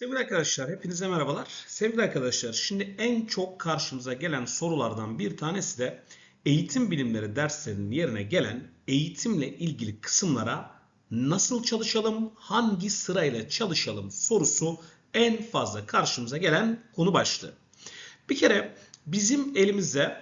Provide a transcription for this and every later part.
Sevgili arkadaşlar, hepinize merhabalar. Sevgili arkadaşlar, şimdi en çok karşımıza gelen sorulardan bir tanesi de eğitim bilimleri derslerinin yerine gelen eğitimle ilgili kısımlara nasıl çalışalım, hangi sırayla çalışalım sorusu en fazla karşımıza gelen konu başlığı. Bir kere bizim elimizde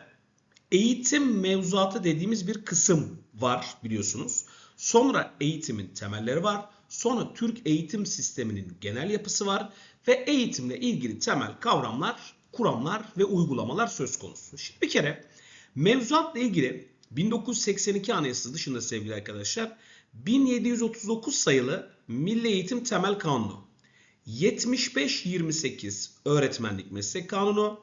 eğitim mevzuatı dediğimiz bir kısım var biliyorsunuz. Sonra eğitimin temelleri var. Sonra Türk eğitim sisteminin genel yapısı var ve eğitimle ilgili temel kavramlar, kuramlar ve uygulamalar söz konusu. Şimdi bir kere mevzuatla ilgili 1982 Anayasası dışında sevgili arkadaşlar 1739 sayılı Milli Eğitim Temel Kanunu, 75-28 Öğretmenlik Meslek Kanunu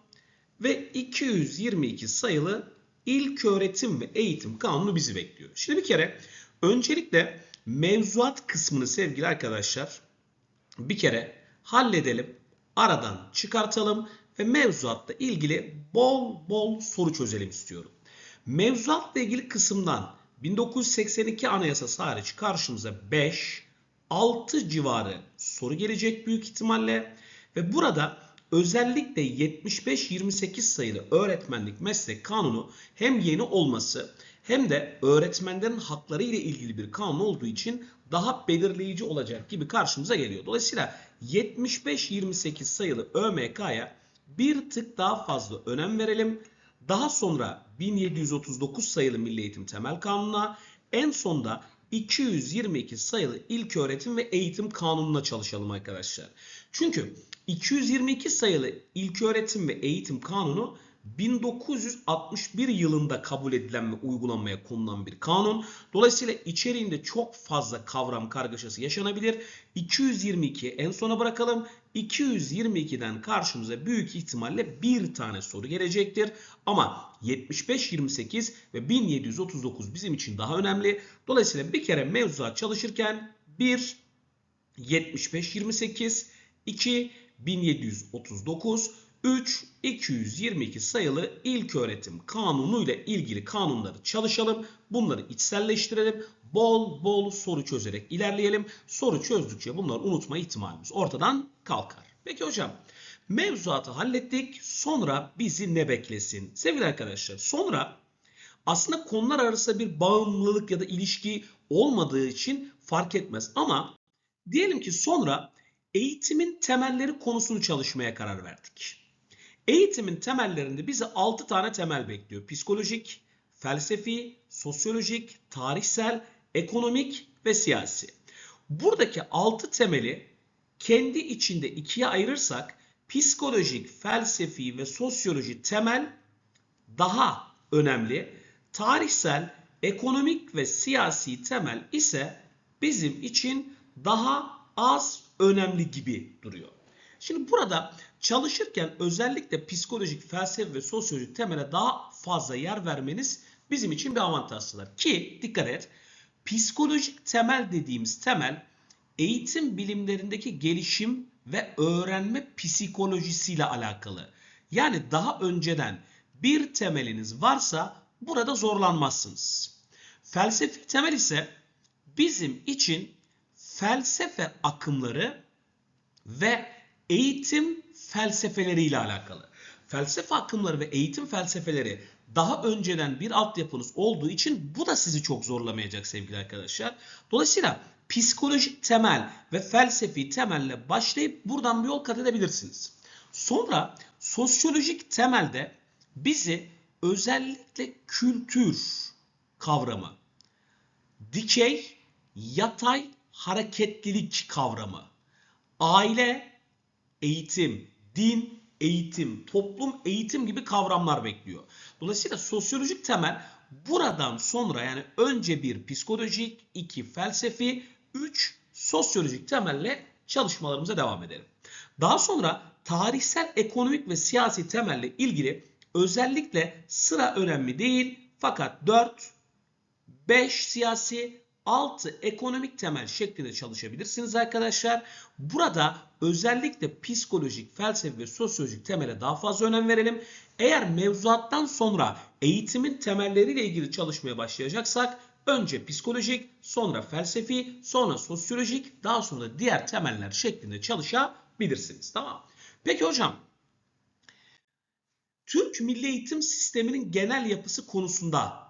ve 222 sayılı İlk Öğretim ve Eğitim Kanunu bizi bekliyor. Şimdi bir kere öncelikle mevzuat kısmını sevgili arkadaşlar bir kere halledelim, aradan çıkartalım ve mevzuatla ilgili bol bol soru çözelim istiyorum. Mevzuatla ilgili kısımdan 1982 Anayasası hariç karşımıza 5, 6 civarı soru gelecek büyük ihtimalle ve burada özellikle 75-28 sayılı öğretmenlik meslek kanunu hem yeni olması hem de öğretmenlerin hakları ile ilgili bir kanun olduğu için daha belirleyici olacak gibi karşımıza geliyor. Dolayısıyla 75-28 sayılı ÖMK'ya bir tık daha fazla önem verelim. Daha sonra 1739 sayılı Milli Eğitim Temel Kanunu'na, en sonda 222 sayılı İlköğretim ve Eğitim Kanunu'na çalışalım arkadaşlar. Çünkü 222 sayılı İlköğretim ve Eğitim Kanunu 1961 yılında kabul edilen ve uygulanmaya konulan bir kanun. Dolayısıyla içeriğinde çok fazla kavram kargaşası yaşanabilir. 222 en sona bırakalım. 222'den karşımıza büyük ihtimalle bir tane soru gelecektir. Ama 75-28 ve 1739 bizim için daha önemli. Dolayısıyla bir kere mevzuat çalışırken 1 75-28 2 1739 3 222 sayılı İlköğretim Kanunu ile ilgili kanunları çalışalım. Bunları içselleştirelim. Bol bol soru çözerek ilerleyelim. Soru çözdükçe bunları unutma ihtimalimiz ortadan kalkar. Peki hocam mevzuatı hallettik. Sonra bizi ne beklesin? Sevgili arkadaşlar sonra aslında konular arasında bir bağımlılık ya da ilişki olmadığı için fark etmez. Ama diyelim ki sonra eğitimin temelleri konusunu çalışmaya karar verdik. Eğitimin temellerinde bizi 6 tane temel bekliyor. Psikolojik, felsefi, sosyolojik, tarihsel, ekonomik ve siyasi. Buradaki 6 temeli kendi içinde ikiye ayırırsak psikolojik, felsefi ve sosyoloji temel daha önemli. Tarihsel, ekonomik ve siyasi temel ise bizim için daha az önemli gibi duruyor. Şimdi burada çalışırken özellikle psikolojik, felsefe ve sosyolojik temele daha fazla yer vermeniz bizim için bir avantaj sağlar. Ki dikkat et psikolojik temel dediğimiz temel eğitim bilimlerindeki gelişim ve öğrenme psikolojisiyle alakalı. Yani daha önceden bir temeliniz varsa burada zorlanmazsınız. Felsefi temel ise bizim için felsefe akımları ve eğitim felsefeleriyle alakalı. Felsefe akımları ve eğitim felsefeleri daha önceden bir altyapınız olduğu için bu da sizi çok zorlamayacak sevgili arkadaşlar. Dolayısıyla psikolojik temel ve felsefi temelle başlayıp buradan bir yol kat edebilirsiniz. Sonra sosyolojik temelde bizi özellikle kültür kavramı, dikey, yatay hareketlilik kavramı, aile, eğitim, din, eğitim, toplum, eğitim gibi kavramlar bekliyor. Dolayısıyla sosyolojik temel buradan sonra yani önce bir psikolojik, iki felsefi, üç sosyolojik temelle çalışmalarımıza devam edelim. Daha sonra tarihsel, ekonomik ve siyasi temelle ilgili özellikle sıra önemli değil fakat 4, 5 siyasi, 6 ekonomik temel şeklinde çalışabilirsiniz arkadaşlar. Burada özellikle psikolojik, felsefi ve sosyolojik temele daha fazla önem verelim. Eğer mevzuattan sonra eğitimin temelleriyle ilgili çalışmaya başlayacaksak önce psikolojik, sonra felsefi, sonra sosyolojik, daha sonra diğer temeller şeklinde çalışabilirsiniz. Tamam. Peki hocam Türk Milli Eğitim Sistemi'nin genel yapısı konusunda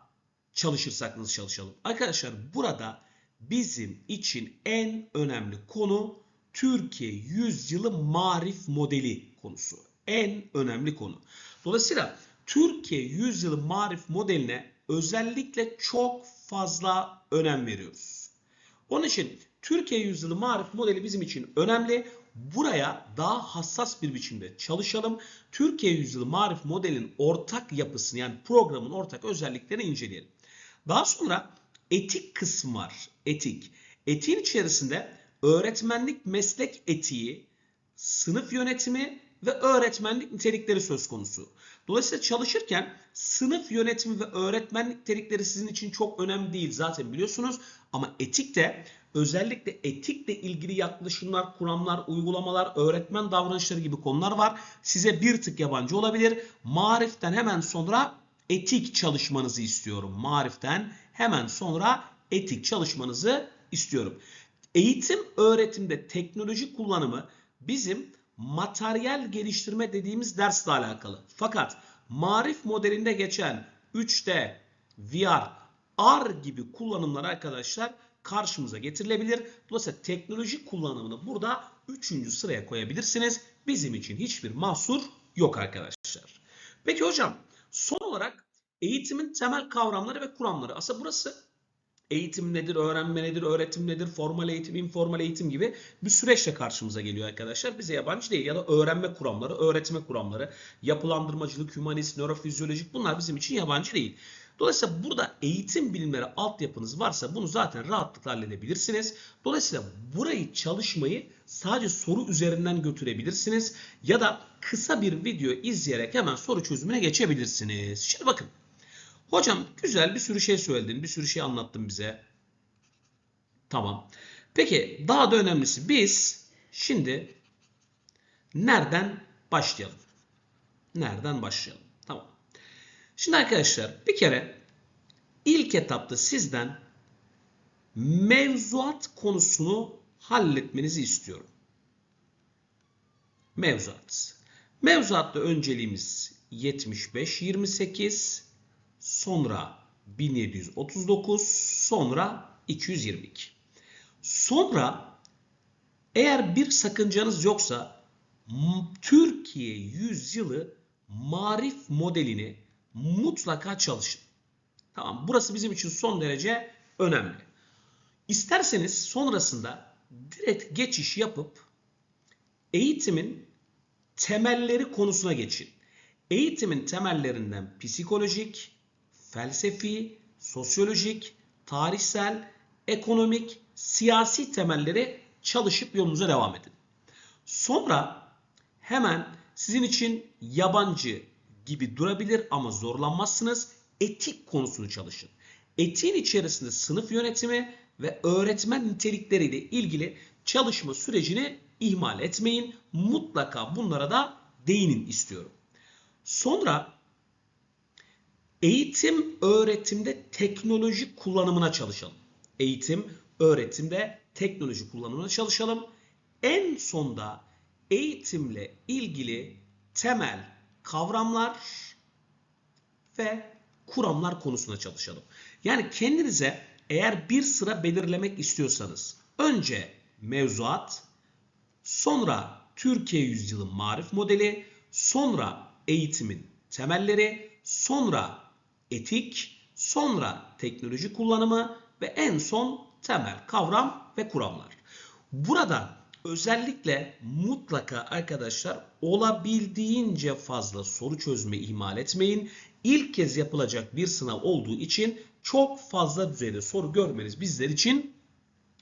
çalışırsak nasıl çalışalım? Arkadaşlar burada bizim için en önemli konu Türkiye Yüzyılı Marif Modeli konusu. En önemli konu. Dolayısıyla Türkiye Yüzyılı Marif Modeline özellikle çok fazla önem veriyoruz. Onun için Türkiye Yüzyılı Marif Modeli bizim için önemli. Buraya daha hassas bir biçimde çalışalım. Türkiye Yüzyılı Marif Modelinin ortak yapısını yani programın ortak özelliklerini inceleyelim. Daha sonra etik kısmı var. Etik. Etiğin içerisinde öğretmenlik meslek etiği, sınıf yönetimi ve öğretmenlik nitelikleri söz konusu. Dolayısıyla çalışırken sınıf yönetimi ve öğretmenlik nitelikleri sizin için çok önemli değil zaten biliyorsunuz. Ama etik de özellikle etikle ilgili yaklaşımlar, kuramlar, uygulamalar, öğretmen davranışları gibi konular var. Size bir tık yabancı olabilir. Mariften hemen sonra etik çalışmanızı istiyorum. Mariften hemen sonra etik çalışmanızı istiyorum. Eğitim öğretimde teknoloji kullanımı bizim materyal geliştirme dediğimiz dersle alakalı. Fakat marif modelinde geçen 3D, VR, R gibi kullanımlar arkadaşlar karşımıza getirilebilir. Dolayısıyla teknoloji kullanımını burada 3. sıraya koyabilirsiniz. Bizim için hiçbir mahsur yok arkadaşlar. Peki hocam son olarak eğitimin temel kavramları ve kuramları. Aslında burası eğitim nedir, öğrenme nedir, öğretim nedir, formal eğitim, informal eğitim gibi bir süreçle karşımıza geliyor arkadaşlar. Bize yabancı değil ya da öğrenme kuramları, öğretme kuramları, yapılandırmacılık, hümanist, nörofizyolojik bunlar bizim için yabancı değil. Dolayısıyla burada eğitim bilimleri altyapınız varsa bunu zaten rahatlıkla halledebilirsiniz. Dolayısıyla burayı çalışmayı sadece soru üzerinden götürebilirsiniz ya da kısa bir video izleyerek hemen soru çözümüne geçebilirsiniz. Şimdi bakın. Hocam güzel bir sürü şey söyledin, bir sürü şey anlattın bize. Tamam. Peki daha da önemlisi biz şimdi nereden başlayalım? Nereden başlayalım? Şimdi arkadaşlar bir kere ilk etapta sizden mevzuat konusunu halletmenizi istiyorum. Mevzuat. Mevzuatta önceliğimiz 75-28, sonra 1739, sonra 222. Sonra eğer bir sakıncanız yoksa Türkiye yüzyılı marif modelini mutlaka çalışın. Tamam burası bizim için son derece önemli. İsterseniz sonrasında direkt geçiş yapıp eğitimin temelleri konusuna geçin. Eğitimin temellerinden psikolojik, felsefi, sosyolojik, tarihsel, ekonomik, siyasi temelleri çalışıp yolunuza devam edin. Sonra hemen sizin için yabancı gibi durabilir ama zorlanmazsınız. Etik konusunu çalışın. Etiğin içerisinde sınıf yönetimi ve öğretmen nitelikleriyle ilgili çalışma sürecini ihmal etmeyin. Mutlaka bunlara da değinin istiyorum. Sonra eğitim öğretimde teknoloji kullanımına çalışalım. Eğitim öğretimde teknoloji kullanımına çalışalım. En sonda eğitimle ilgili temel kavramlar ve kuramlar konusuna çalışalım. Yani kendinize eğer bir sıra belirlemek istiyorsanız önce mevzuat, sonra Türkiye Yüzyılı Marif Modeli, sonra eğitimin temelleri, sonra etik, sonra teknoloji kullanımı ve en son temel kavram ve kuramlar. Burada özellikle mutlaka arkadaşlar olabildiğince fazla soru çözme ihmal etmeyin. İlk kez yapılacak bir sınav olduğu için çok fazla düzeyde soru görmeniz bizler için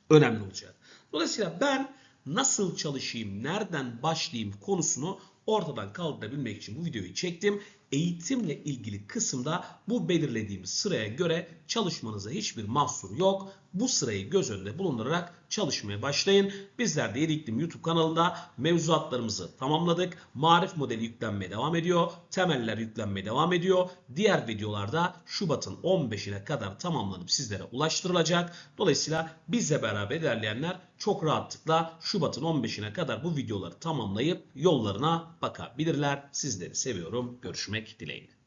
önemli olacak. Dolayısıyla ben nasıl çalışayım, nereden başlayayım konusunu ortadan kaldırabilmek için bu videoyu çektim. eğitimle ilgili kısımda bu belirlediğimiz sıraya göre çalışmanıza hiçbir mahsur yok. Bu sırayı göz önünde bulundurarak çalışmaya başlayın. Bizler de Yedi YouTube kanalında mevzuatlarımızı tamamladık. Marif modeli yüklenmeye devam ediyor. Temeller yüklenmeye devam ediyor. Diğer videolarda Şubat'ın 15'ine kadar tamamlanıp sizlere ulaştırılacak. Dolayısıyla bizle beraber ilerleyenler çok rahatlıkla Şubat'ın 15'ine kadar bu videoları tamamlayıp yollarına bakabilirler. Sizleri seviyorum. Görüşmek dileğiyle.